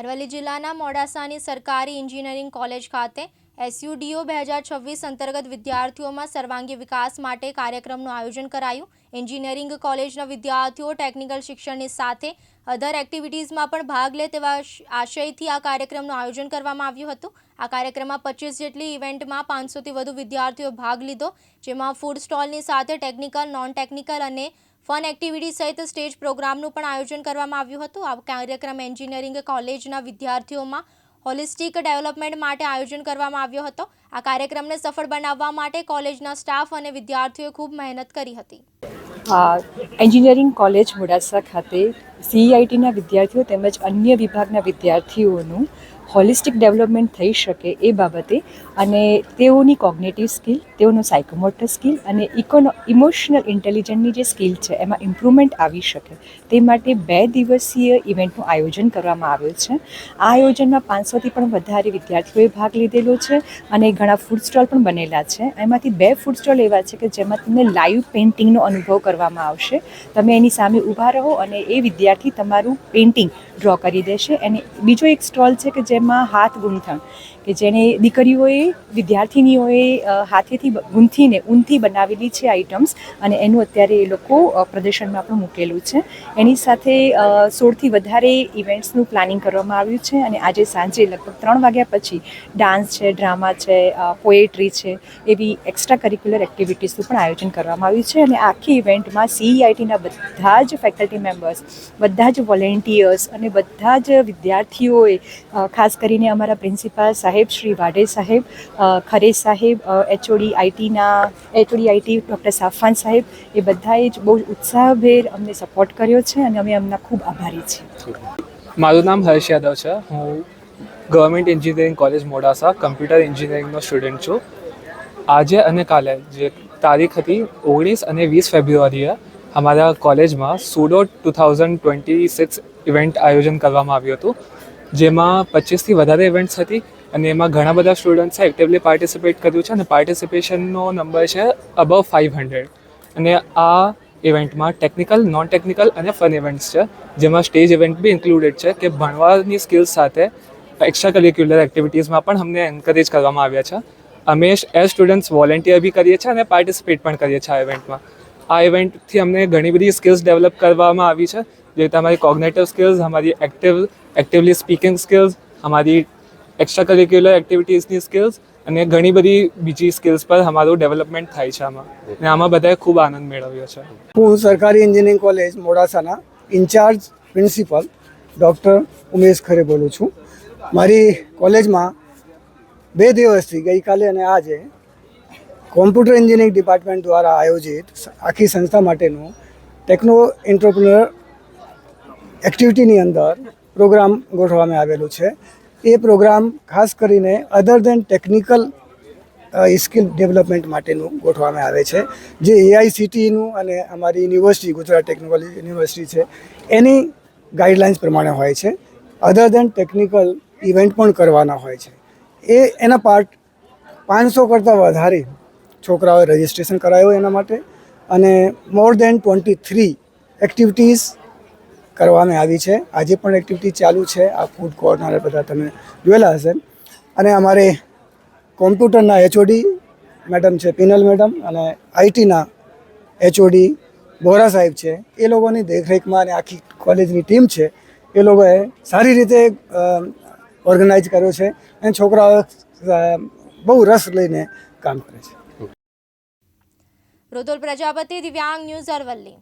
અરવલ્લી જિલ્લાના મોડાસાની સરકારી engineering college ખાતે એસયુડીઓ બે હજાર છવ્વીસ અંતર્ગત વિદ્યાર્થીઓમાં સર્વાંગી વિકાસ માટે કાર્યક્રમનું આયોજન કરાયું. એન્જિનિયરિંગ કોલેજના વિદ્યાર્થીઓ ટેકનિકલ શિક્ષણની સાથે અધર એક્ટિવિટીઝમાં પણ ભાગ લે તેવા આશયથી આ કાર્યક્રમનું આયોજન કરવામાં આવ્યું હતું. આ કાર્યક્રમમાં પચીસ જેટલી ઇવેન્ટમાં પાંચસોથી વધુ વિદ્યાર્થીઓ ભાગ લીધો, જેમાં ફૂડ સ્ટોલની સાથે ટેકનિકલ નોન ટેકનિકલ અને ફન એક્ટિવિટી સહિત સ્ટેજ પ્રોગ્રામનું પણ આયોજન કરવામાં આવ્યું હતું. આ કાર્યક્રમ એન્જિનિયરિંગ કોલેજના વિદ્યાર્થીઓમાં હોલિસ્ટિક ડેવલપમેન્ટ માટે આયોજન કરવામાં આવ્યો હતો. આ કાર્યક્રમને સફળ બનાવવા માટે કોલેજના સ્ટાફ અને વિદ્યાર્થીઓએ ખૂબ મહેનત કરી હતી. એન્જિનિયરિંગ કોલેજ મોડાસા ખાતે સીઆઈટીના વિદ્યાર્થીઓ તેમજ અન્ય વિભાગના વિદ્યાર્થીઓનું હોલિસ્ટિક ડેવલપમેન્ટ થઈ શકે એ બાબતે અને તેઓની કોગ્નેટિવ સ્કિલ, તેઓનું સાયકોમોટર સ્કિલ અને ઇકોનો, ઇમોશનલ ઇન્ટેલિજન્સની જે સ્કિલ છે એમાં ઇમ્પ્રુવમેન્ટ આવી શકે. તે માટે બે દિવસીય ઇવેન્ટનું આયોજન કરવામાં આવ્યું છે. આ આયોજનમાં પાંચસોથી પણ વધારે વિદ્યાર્થીઓએ ભાગ લીધેલો છે અને ઘણા ફૂડ સ્ટોલ પણ બનેલા છે. એમાંથી બે ફૂડ સ્ટોલ એવા છે કે જેમાં તમને લાઈવ પેઇન્ટિંગનો અનુભવ કરવામાં આવશે. તમે એની સામે ઊભા રહો અને એ વિદ્યાર્થી તમારું પેઇન્ટિંગ ડ્રો કરી દેશે. અને બીજો એક સ્ટોલ છે કે જેમાં હાથ ગૂંથણ કે જેને દીકરીઓએ, વિદ્યાર્થિનીઓએ હાથેથી ઊંથીને ઊનથી બનાવેલી છે આઇટમ્સ અને એનું અત્યારે એ લોકો પ્રદર્શનમાં પણ મૂકેલું છે. એની સાથે સોળથી વધારે ઇવેન્ટ્સનું પ્લાનિંગ કરવામાં આવ્યું છે અને આજે સાંજે લગભગ ત્રણ વાગ્યા પછી ડાન્સ છે, ડ્રામા છે પોએટ્રી છે, એવી એક્સ્ટ્રા કરિક્યુલર એક્ટિવિટીઝનું પણ આયોજન કરવામાં આવ્યું છે અને આખી ઇવેન્ટમાં સીઈઆઈટીના બધા જ ફેકલ્ટી મેમ્બર્સ, બધા જ વોલેન્ટિયર્સ અને બધા જ વિદ્યાર્થીઓએ ખાસ કરીને અમારા પ્રિન્સિપાલ સાહેબ શ્રી વાઢે સાહેબ ખરે સાહેબ એચઓડી આઈટીના, એચઓડી આઈટી ડૉક્ટર સાફાન સાહેબ, એ બધાએ જ બહુ ઉત્સાહભેર અમને સપોર્ટ કર્યો છે અને અમે એમના ખૂબ આભારી છીએ. મારું નામ હર્ષ યાદવ છે. હું government engineering college Modasa, computer એન્જિનિયરિંગનો student છું. આજે અને કાલે જે તારીખ હતી ઓગણીસ અને વીસ ફેબ્રુઆરીએ અમારા કોલેજમાં Sudo two thousand twenty six event આયોજન કરવામાં આવ્યું હતું, જેમાં પચીસથી વધારે ઇવેન્ટ્સ હતી. અને એમાં ઘણા બધા સ્ટુડન્ટ્સે એક્ટિવલી પાર્ટિસિપેટ કર્યું છે અને પાર્ટિસિપેશનનો નંબર છે અબવ ફાઇવ હંડ્રેડ અને આ ઇવેન્ટમાં ટેકનિકલ નોન ટેકનિકલ અને ફન ઇવેન્ટ્સ છે, જેમાં સ્ટેજ ઇવેન્ટ બી ઇન્ક્લુડેડ છે, કે ભણવાની સ્કિલ્સ સાથે એક્સ્ટ્રા કરિક્યુલર એક્ટિવિટીઝમાં પણ અમને એન્કરેજ કરવામાં આવ્યા છે. અમે એઝ સ્ટુડન્ટ્સ વોલેન્ટિયર બી કરીએ છીએ અને પાર્ટિસિપેટ પણ કરીએ છીએ આ ઇવેન્ટમાં આ ઇવેન્ટથી અમને ઘણી બધી સ્કિલ્સ ડેવલપ કરવામાં આવી છે, જે રીતે અમારી કોગ્નેટિવ સ્કિલ્સ અમારી એક્ટિવ એક્ટિવલી સ્પીકિંગ સ્કિલ્સ અમારી એક્સ્ટ્રા કરિક્યુલર એક્ટિવિટીઝની સ્કિલ્સ અને ઘણી બધી બીજી સ્કિલ્સ પર અમારું ડેવલપમેન્ટ થાય છે આમાં. અને આમાં બધાએ ખૂબ આનંદ મેળવ્યો છે. હું સરકારી engineering college મોડાસાના, in charge principal doctor Umesh Khare બોલું છું. મારી કોલેજમાં બે દિવસથી ગઈકાલે અને આજે કોમ્પ્યુટર એન્જિનિયરિંગ ડિપાર્ટમેન્ટ દ્વારા આયોજિત આખી સંસ્થા માટેનું ટેકનો એન્ટરપ્રિનર એક્ટિવિટીની અંદર પ્રોગ્રામ ગોઠવવામાં આવેલું છે. એ પ્રોગ્રામ ખાસ કરીને other than technical skill development માટેનું ગોઠવવામાં આવે છે. જે એઆઈસીટીનું અને અમારી યુનિવર્સિટી ગુજરાત ટેકનિકલ યુનિવર્સિટી છે, એની ગાઈડલાઇન્સ પ્રમાણે હોય છે. અધર દેન ટેકનિકલ ઇવેન્ટ પણ કરવાના હોય છે. એ, એના પાર્ટ પાંચસો કરતાં વધારે છોકરાઓએ રજિસ્ટ્રેશન કરાયું એના માટે. અને more than twenty three activities કરવામાં આવી છે. આજે પણ એક્ટિવિટી ચાલુ છે. આ ફૂડ કોર્નર બધા તમે જોયેલા હશે. અને અમારે કોમ્પ્યુટરના એચઓડી મેડમ છે, પિનલ મેડમ અને આઈટીના એચઓડી બોરા સાહેબ છે. એ લોકોની દેખરેખમાં અને આખી કોલેજની ટીમ છે. એ લોકોએ સારી રીતે ઓર્ગેનાઇઝ કર્યો છે અને છોકરાઓ બહુ રસ લઈને કામ કરે છે. રુદુલ પ્રજાપતિ, દિવ્યાંગ ન્યૂઝ અરવલ્લી.